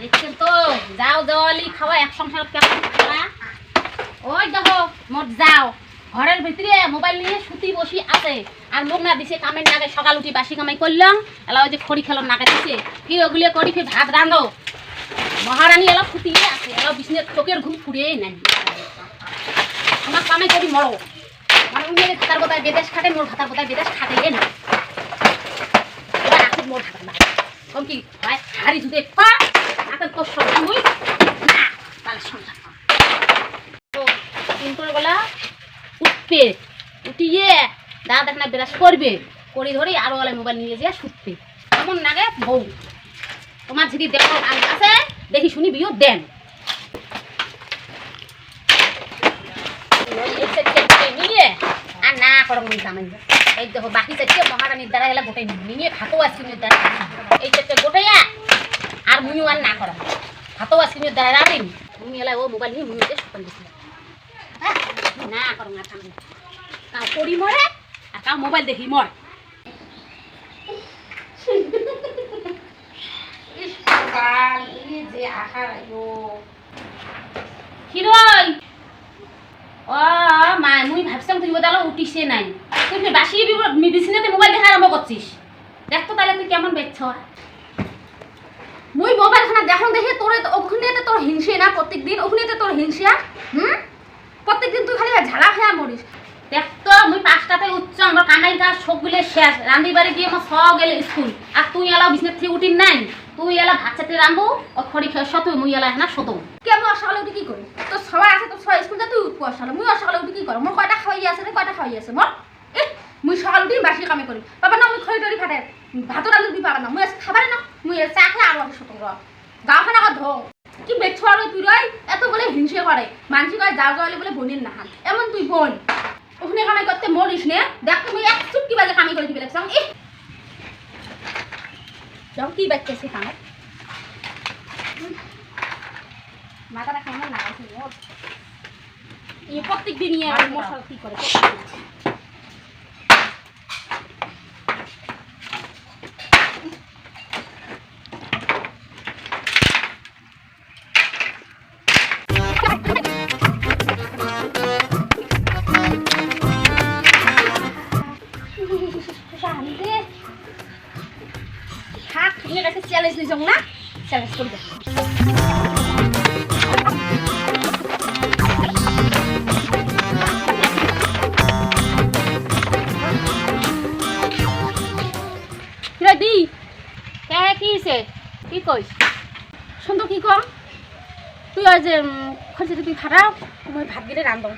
দেখছেন তো? যাও দেওয়ালি খাওয়া, এক সংসার খাওয়া ওই দেখো, মোট যাও। ঘরের ভিতরে মোবাইল নিয়ে সুতি বসি আছে। আর মুখ না দিছে, কামের নাগে সকাল উঠি বাসি কামাই করলাম। এলা ওই যে খড়ি খেলাম নাকে দিছে। কি ওগুলো করি, ফির ভাত রান্ধো মহারানী এলা ফুটিয়ে আছে। এলা বিষ্ণের চোখের ঘুম ফুরিয়ে নেন আমার কামাই করি মরো মানে উনি ভাতার কোথায় বিদেশ খাটে, মোর ভাতার কোথায় বিদেশ খাটে না। এবার আসুক মোর ভাতার না কম কি হাড়ি জুড়ে পা! তোর সব বেলা উঠবে করবে, করি ধরে মোবাইল নিয়ে যেয়ে শুটবে। নাগে বউ। তোমার যদি আছে, দেখি শুনি বিও দেন। আর না দেখো, বাকি সেটকে মহারানীর দ্বারা এলা গোটাই নিয়ে আইসক্রিমের দ্বারা। এই সেটকে গোটাইয়া আর না করা ভাতও আইসক্রিমের দ্বারা রাখেন মুই এলা ও মোবাইল নিয়ে দিছিল না করো না মরে আর কাউ মোবাইল দেখি মর। যে মা, মুই নাই। মোবাইল দেখা আরম্ভ করছিস? দেখ তো তাহলে তুই কেমন বেচছ। মুই মোবাইল খানা দেখুন দেখে, তোর ওখানে তোর হিংসে না প্রত্যেক দিন ওখানে তোর হিংসা হুম? প্রত্যেক দিন তুই খালি ঝাড়া খেয়া মরিস। দেখ তো, মুই পাঁচটাতে উচ্চ আমার কামাই কাজ সবগুলো শেষ। রান্ধি বাড়ি গিয়ে আমার সব গেলে স্কুল। আর তুই এলা বিছনা থেকে উঠিন নাই? তুই এলা ভাত চাতে রান্ধবো ও খড়ি খেয়ে সত মুই এলা হেনা সত কেমন সকালে উঠি কি করি? তো সবাই আছে তো সবাই স্কুল যা তুই উঠবো সকালে মুই সকালে উঠি কি করো মোর কয়টা খাওয়াই আছে রে, কয়টা খাওয়াই আছে? মোর। মুই সকালে উঠি বাসি কামে করি। বাবা, না, মুই খড়ি টরি ফাটে ভাত রান্ধি দি পাবা না। মুই আজ খাবার না। মুই চা গাঁওখান ধো কি বেছো আর তুই রই এত বলে হিংসে করে। মানসি কয় যাও যাওয়ালে বলে বোনের নাহান। এমন তুই বোন। ওখানে কামাই করতে মরিস নে। দেখ তুমি এক চুটকি বাজে কামাই করে দিবে লাগছ এ যাও কি বাচ্চাছে কামাই মাথাটা কেমন লাগাইছে প্রত্যেক দিন ইয়ে মশলা কি করে এর কাছে চ্যালেঞ্জ নিছ না চ্যালেঞ্জ করবে কিরে দি কে হে কি কি কইস সুন্দর কি কম তুই ওই যে খরচে তুই খারাপ তুমি ভাত গেলে রান্ধব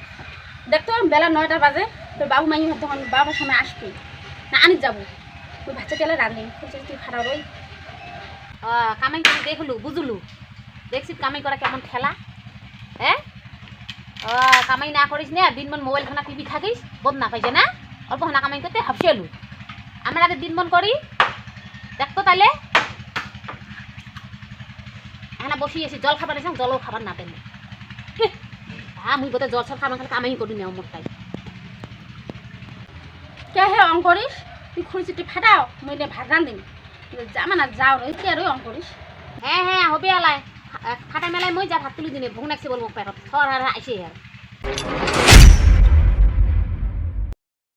দেখতো বেলা নয়টা বাজে তোর বাবু মাই তখন বাবার সময় আসবি না আনি যাব তুই ভাত গেলে রান্ধি খরচে তুই খারাপ ওই কামাই করে দেখলু, বুঝলু? দেখছিস কামাই করা কেমন খেলা? হ্যাঁ? কামাই না করিস না, দিনমন মোবাইল খানা টিভি থাকিস বোধ না পাইছে না? অল্প খানা কামাই করতে হাফসি এলু আমরা আগে দিনমন করি দেখতো তাহলে এখানে বসিয়েছি জল খাবার এসে জলও খাবার না পেলে। হ্যাঁ মুই বোধহয় জল সব খাবার খালি কামাই করি না আমার তাই। কে হে অং করিস? তুই খুঁড়ি ফাটাও, মই ভাত রান্ধিম যামা না যাও রে কে রে অন করিস হ্যাঁ হ্যাঁ হবে আলায় খাটা মেলায় মই যা ভাত তুলি দিনে ভোগ নাকছে বলব পেটত। থর আর আইসে আর